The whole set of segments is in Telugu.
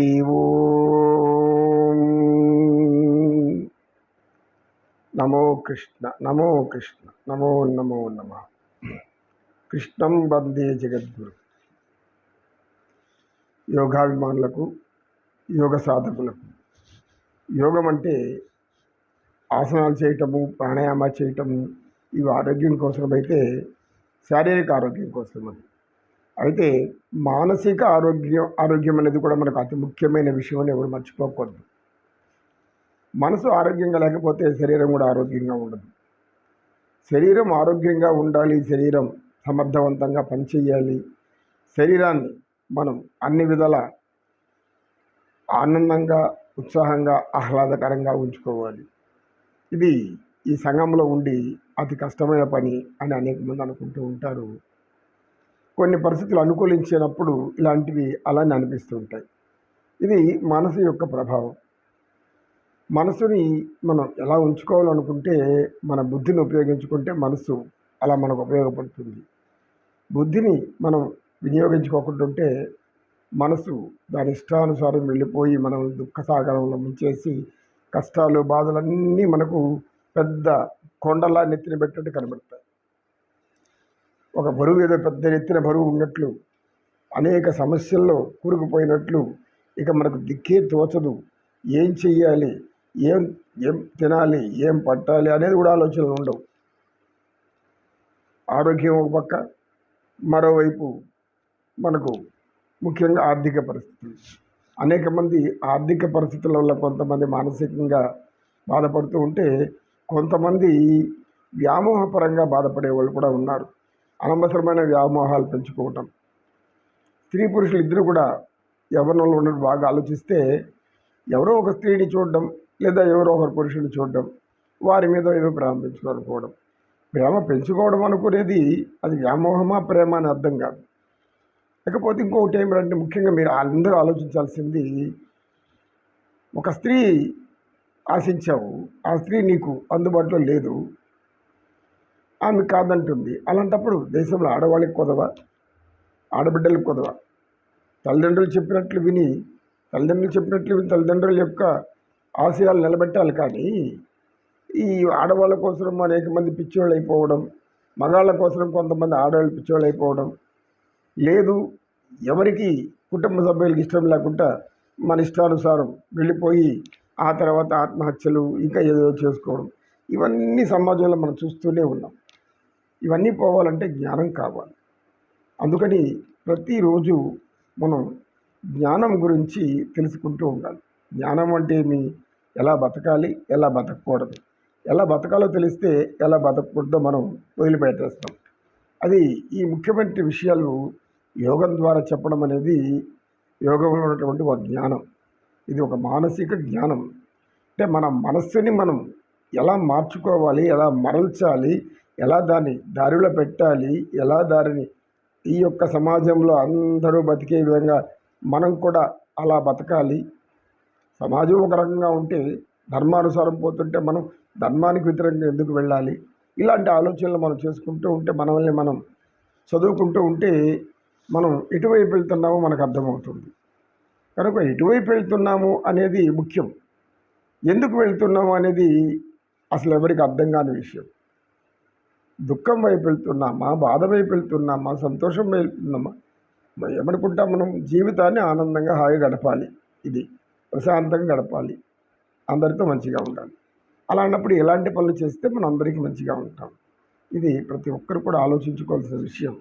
ఓ నమో కృష్ణ నమో కృష్ణ నమో నమో నమ. కృష్ణం వందే జగద్గురు. యోగాభిమానులకు యోగ సాధకులకు యోగం అంటే ఆసనాలు చేయటము ప్రాణాయామ చేయటము ఇవి ఆరోగ్యం కోసమైతే శారీరక ఆరోగ్యం కోసం అది. అయితే మానసిక ఆరోగ్యం ఆరోగ్యం అనేది కూడా మనకు అతి ముఖ్యమైన విషయం అని ఎవరు మర్చిపోకూడదు. మనసు ఆరోగ్యంగా లేకపోతే శరీరం కూడా ఆరోగ్యంగా ఉండదు. శరీరం ఆరోగ్యంగా ఉండాలి శరీరం సమర్థవంతంగా పనిచేయాలి. శరీరాన్ని మనం అన్ని విధాల ఆనందంగా ఉత్సాహంగా ఆహ్లాదకరంగా ఉంచుకోవాలి. ఇది ఈ సంఘంలో ఉండి అతి కష్టమైన పని అని అనేక మంది అనుకుంటూ ఉంటారు. కొన్ని పరిస్థితులు అనుకూలించినప్పుడు ఇలాంటివి అలానే అనిపిస్తూ ఉంటాయి. ఇది మనసు యొక్క ప్రభావం. మనసుని మనం ఎలా ఉంచుకోవాలనుకుంటే మన బుద్ధిని ఉపయోగించుకుంటే మనసు అలా మనకు ఉపయోగపడుతుంది. బుద్ధిని మనం వినియోగించుకోకుండా ఉంటే మనసు దాని ఇష్టానుసారం వెళ్ళిపోయి మనం దుఃఖసాగరంలో ముంచేసి కష్టాలు బాధలన్నీ మనకు పెద్ద కొండలా నెత్తిన పెట్టినట్టు కనబడతాయి. ఒక బరువు ఏదో పెద్ద ఎత్తిన బరువు ఉన్నట్లు అనేక సమస్యల్లో కూరుకుపోయినట్లు ఇక మనకు దిక్కే తోచదు. ఏం చెయ్యాలి? ఏం ఏం తినాలి? ఏం పట్టాలి? అనేది కూడా ఆలోచనలు ఉండవు. ఆరోగ్యం ఒక పక్క మరోవైపు మనకు ముఖ్యంగా ఆర్థిక పరిస్థితులు. అనేక మంది ఆర్థిక పరిస్థితుల వల్ల కొంతమంది మానసికంగా బాధపడుతూ ఉంటే కొంతమంది వ్యామోహపరంగా బాధపడే వాళ్ళు కూడా ఉన్నారు. అనవసరమైన వ్యామోహాలు పెంచుకోవటం. స్త్రీ పురుషులు ఇద్దరు కూడా ఎవరినో ఉన్నట్టు బాగా ఆలోచిస్తే ఎవరో ఒక స్త్రీని చూడడం లేదా ఎవరో ఒకరు పురుషుని చూడడం వారి మీద ఏదో ప్రేమ పెంచుకోకపోవడం. ప్రేమ పెంచుకోవడం అనుకునేది అది వ్యామోహమా ప్రేమ అని అర్థం కాదు. లేకపోతే ఇంకొకటి ఏమిటంటే ముఖ్యంగా మీరు అందరూ ఆలోచించాల్సింది ఒక స్త్రీ ఆశించావు ఆ స్త్రీ నీకు అందుబాటులో లేదు ఆమె కాదంటుంది. అలాంటప్పుడు దేశంలో ఆడవాళ్ళకి కొదవ ఆడబిడ్డలకు కొదవ. తల్లిదండ్రులు చెప్పినట్లు విని తల్లిదండ్రులు చెప్పినట్లు విని తల్లిదండ్రుల యొక్క ఆశయాలు నిలబెట్టాలి కానీ ఈ ఆడవాళ్ళ కోసం అనేక మంది పిచ్చోళ్ళు అయిపోవడం మగాళ్ళ కోసం కొంతమంది ఆడవాళ్ళు పిచ్చోళ్ళు అయిపోవడం లేదు ఎవరికి కుటుంబ సభ్యులకి ఇష్టం లేకుండా మన ఇష్టానుసారం వెళ్ళిపోయి ఆ తర్వాత ఆత్మహత్యలు ఇంకా ఏదో చేసుకోవడం ఇవన్నీ సమాజంలో మనం చూస్తూనే ఉన్నాం. ఇవన్నీ పోవాలంటే జ్ఞానం కావాలి. అందుకని ప్రతిరోజు మనం జ్ఞానం గురించి తెలుసుకుంటూ ఉండాలి. జ్ఞానం అంటే ఏమి? ఎలా బతకాలి? ఎలా బతకూడదు ఎలా బతకాలో తెలిస్తే ఎలా బతకూడదో మనం వదిలిపెట్టేస్తాం. అది ఈ ముఖ్యమైన విషయాలు యోగం ద్వారా చెప్పడం అనేది యోగంలో ఉన్నటువంటి ఒక జ్ఞానం. ఇది ఒక మానసిక జ్ఞానం. అంటే మన మనస్సుని మనం ఎలా మార్చుకోవాలి? ఎలా మరల్చాలి? ఎలా దాన్ని దారిలో పెట్టాలి? ఎలా దారిని? ఈ యొక్క సమాజంలో అందరూ బతికే విధంగా మనం కూడా అలా బతకాలి. సమాజం ఒక రకంగా ఉంటే ధర్మానుసారం పోతుంటే మనం ధర్మానికి వ్యతిరేకంగా ఎందుకు వెళ్ళాలి? ఇలాంటి ఆలోచనలు మనం చేసుకుంటూ ఉంటే మనల్ని మనం చదువుకుంటూ ఉంటే మనం ఎటువైపు వెళ్తున్నామో మనకు అర్థమవుతుంది. కనుక ఎటువైపు వెళ్తున్నాము అనేది ముఖ్యం. ఎందుకు వెళ్తున్నాము అనేది అసలు ఎవరికి అర్థం కాని విషయం. దుఃఖం వైపు వెళ్తున్నామా? బాధ వైపు వెళ్తున్నామా? సంతోషం వైపు వెళ్తున్నామా? ఏమనుకుంటాం మనం? జీవితాన్ని ఆనందంగా హాయిగా గడపాలి. ఇది ప్రశాంతంగా గడపాలి. అందరితో మంచిగా ఉండాలి. అలాంటప్పుడు ఎలాంటి పనులు చేస్తే మనం అందరికీ మంచిగా ఉంటాం? ఇది ప్రతి ఒక్కరు కూడా ఆలోచించుకోవాల్సిన విషయం.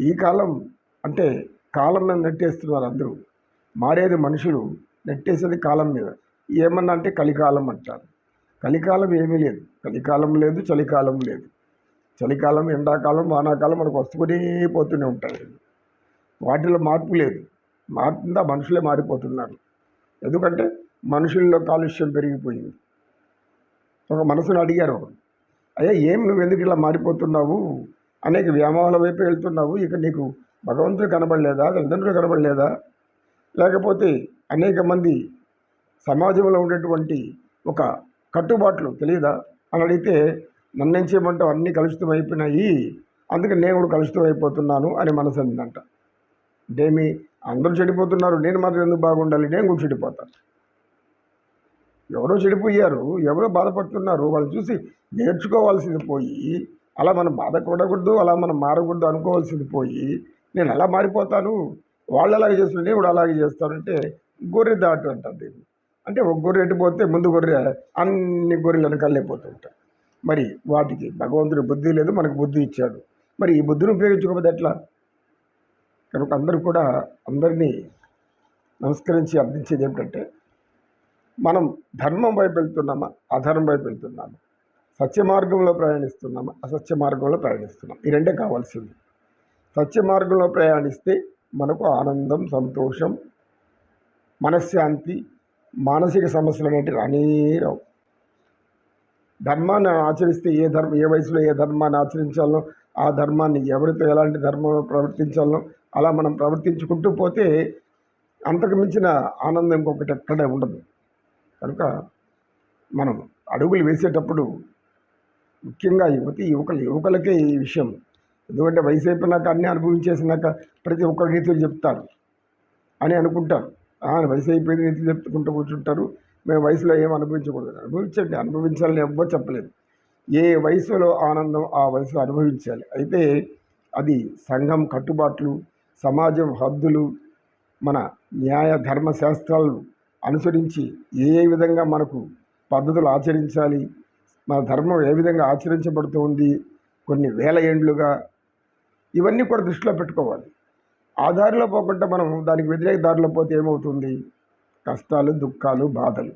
ఈ కాలం అంటే కాలం మీద నెట్టేస్తున్నారు అందరూ. మారేది మనుషులు. నెట్టేసేది కాలం మీద. ఏమన్నా అంటే కలికాలం అంటారు. కలికాలం ఏమీ లేదు. కలికాలం లేదు చలికాలం లేదు. చలికాలం ఎండాకాలం వానాకాలం మనకు వస్తూనే పోతూనే ఉంటాయి. వాటిలో మార్పు లేదు. మారుతుందా మనుషులే మారిపోతున్నారు. ఎందుకంటే మనుషుల్లో కాలుష్యం పెరిగిపోయింది. ఒక మనసును అడిగారు ఒకరు. అయ్యా ఏం నువ్వు ఎందుకు ఇలా మారిపోతున్నావు? అనేక వ్యామోహాల వైపు వెళ్తున్నావు. ఇక నీకు భగవంతుడు కనబడలేదా? తల్లిదండ్రులు కనబడలేదా? లేకపోతే అనేక మంది సమాజంలో ఉండేటువంటి ఒక కట్టుబాట్లు తెలియదా అని అడిగితే నన్నేం చేయమంటావు? అన్నీ కలుషితం అయిపోయినాయి. అందుకే నేను కూడా కలుషితం అయిపోతున్నాను అని మనసు అందంట డేమి అందరూ చెడిపోతున్నారు. నేను మాత్రం ఎందుకు బాగుండాలి? నేను కూడా చెడిపోతాను. ఎవరో చెడిపోయారు. ఎవరో బాధపడుతున్నారు. వాళ్ళు చూసి నేర్చుకోవాల్సింది పోయి అలా మనం బాధపడకూడదు అలా మనం మారకూడదు అనుకోవాల్సింది పోయి నేను అలా మారిపోతాను. వాళ్ళు అలాగే చేస్తున్నారు నేను కూడా అలాగే చేస్తానంటే గొర్రె దాటు అంటారు దీన్ని. అంటే ఒక గొర్రె ఎటు పోతే ముందు గొర్రె అన్ని గొర్రెలను కళ్ళైపోతుంటాయి మరి వాటికి భగవంతుడి బుద్ధి లేదు మనకు బుద్ధి ఇచ్చాడు. మరి ఈ బుద్ధిని ఉపయోగించుకోకపోతే ఎట్లా? కనుక అందరూ కూడా అందరినీ నమస్కరించి అర్థించేది ఏమిటంటే మనం ధర్మం వైపు వెళ్తున్నామా అధర్మం వైపు వెళ్తున్నామా సత్య మార్గంలో ప్రయాణిస్తున్నామా అసత్య మార్గంలో ప్రయాణిస్తున్నాం ఈ రెండే కావాల్సింది. సత్య మార్గంలో ప్రయాణిస్తే మనకు ఆనందం సంతోషం మనశ్శాంతి మానసిక సమస్యలు అనేటివి రానే రావు. ధర్మాన్ని ఆచరిస్తే ఏ ధర్మ ఏ వయసులో ఏ ధర్మాన్ని ఆచరించాలో ఆ ధర్మాన్ని ఎవరితో ఎలాంటి ధర్మం ప్రవర్తించాలో అలా మనం ప్రవర్తించుకుంటూ పోతే అంతకు మించిన ఆనందం ఇంకొకటి ఎక్కడ ఉండదు. కనుక మనం అడుగులు వేసేటప్పుడు ముఖ్యంగా యువతి యువకులు యువకులకే ఈ విషయం. ఎందుకంటే వయసు అయిపోయినాక అన్నీ అనుభవించేసినాక ప్రతి ఒక్కరు రీతిలో చెప్తారు అని అనుకుంటారు. వయసు అయిపోయింది నీతులు చెప్పుకుంటూ కూర్చుంటారు? మేము వయసులో ఏం అనుభవించకూడదు. అనుభవించండి. అనుభవించాలని ఎవ్వరు చెప్పలేదు. ఏ వయసులో ఆనందం ఆ వయసులో అనుభవించాలి. అయితే అది సంఘం కట్టుబాట్లు సమాజం హద్దులు మన న్యాయ ధర్మ శాస్త్రాలను అనుసరించి ఏ విధంగా మనకు పద్ధతులు ఆచరించాలి మన ధర్మం ఏ విధంగా ఆచరించబడుతుంది కొన్ని వేల ఏండ్లుగా ఇవన్నీ కూడా దృష్టిలో పెట్టుకోవాలి. ఆ దారిలో పోకుండా మనం దానికి వ్యతిరేక దారిలో పోతే ఏమవుతుంది? కష్టాలు దుఃఖాలు బాధలు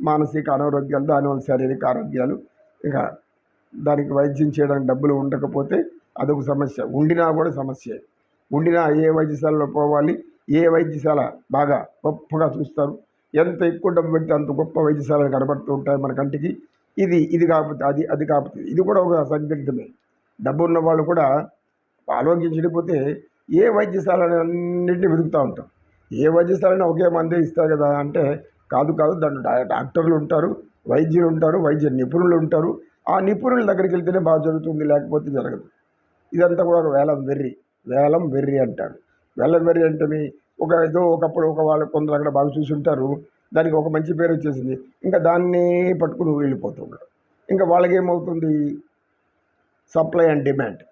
మానసిక అనారోగ్యాలు దానివల్ల శారీరక ఆరోగ్యాలు ఇంకా దానికి వైద్యం చేయడానికి డబ్బులు ఉండకపోతే అదొక సమస్య. ఉండినా కూడా సమస్య. ఉండినా ఏ వైద్యశాలలో పోవాలి? ఏ వైద్యశాల బాగా గొప్పగా చూస్తారు? ఎంత ఎక్కువ డబ్బు పెడితే అంత గొప్ప వైద్యశాలలు కనబడుతూ ఉంటాయి మన కంటికి? ఇది ఇది కాకపోతే అది అది కాకపోతే. ఇది కూడా ఒక సందిగ్ధమే డబ్బు ఉన్న వాళ్ళు కూడా ఆరోగ్యం చెడిపోతే ఏ వైద్యశాలని అన్నింటినీ వెతుకుతూ ఉంటాం. ఏ వైద్యశాలని ఒకే మందే ఇస్తారు కదా అంటే కాదు కాదు దాంట్లో డాక్టర్లు ఉంటారు వైద్యులు ఉంటారు వైద్య నిపుణులు ఉంటారు. ఆ నిపుణుల దగ్గరికి వెళ్తేనే బాగా జరుగుతుంది లేకపోతే జరగదు. ఇదంతా కూడా ఒక వేలం వెర్రి వేలం వెర్రి అంటారు. వేలం వెర్రి అంటే మీ ఒక ఏదో ఒకప్పుడు ఒక వాళ్ళు కొందరు అక్కడ బాగా చూసి ఉంటారు దానికి ఒక మంచి పేరు వచ్చేసింది. ఇంకా దాన్నే పట్టుకుని వెళ్ళిపోతున్నారు ఇంకా వాళ్ళకి ఏమవుతుంది సప్లై అండ్ డిమాండ్.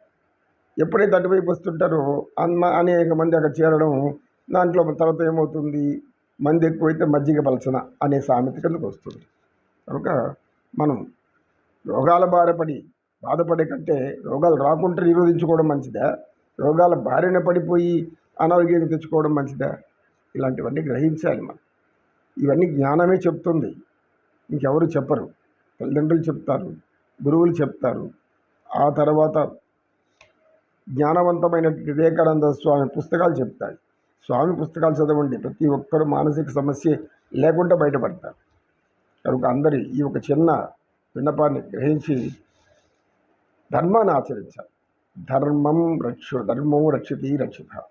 ఎప్పుడైతే అటువైపు వస్తుంటారో అన్న అనేక మంది అక్కడ చేరడం దాంట్లో తర్వాత ఏమవుతుంది? మంది ఎక్కువైతే మజ్జిగ పలచన అనే సామెత కిందకు వస్తుంది. కనుక మనం రోగాల బారిపడి బాధపడే కంటే రోగాలు రాకుండా నిరోధించుకోవడం మంచిదా? రోగాల బారిన పడిపోయి అనారోగ్యం తెచ్చుకోవడం మంచిదా? ఇలాంటివన్నీ గ్రహించాలి మనం. ఇవన్నీ జ్ఞానమే చెప్తుంది. ఇంకెవరు చెప్పరు. తల్లిదండ్రులు చెప్తారు. గురువులు చెప్తారు. ఆ తర్వాత జ్ఞానవంతమైన వివేకానంద స్వామి పుస్తకాలు చెప్తాయి స్వామి పుస్తకాలు చదవండి. ప్రతి ఒక్కరు మానసిక సమస్య లేకుండా బయటపడతారు. కనుక అందరి ఈ ఒక చిన్న విన్నపాన్ని గ్రహించి ధర్మాన్ని ఆచరించాలి. ధర్మం రక్ష ధర్మం రక్షతి రక్షిత.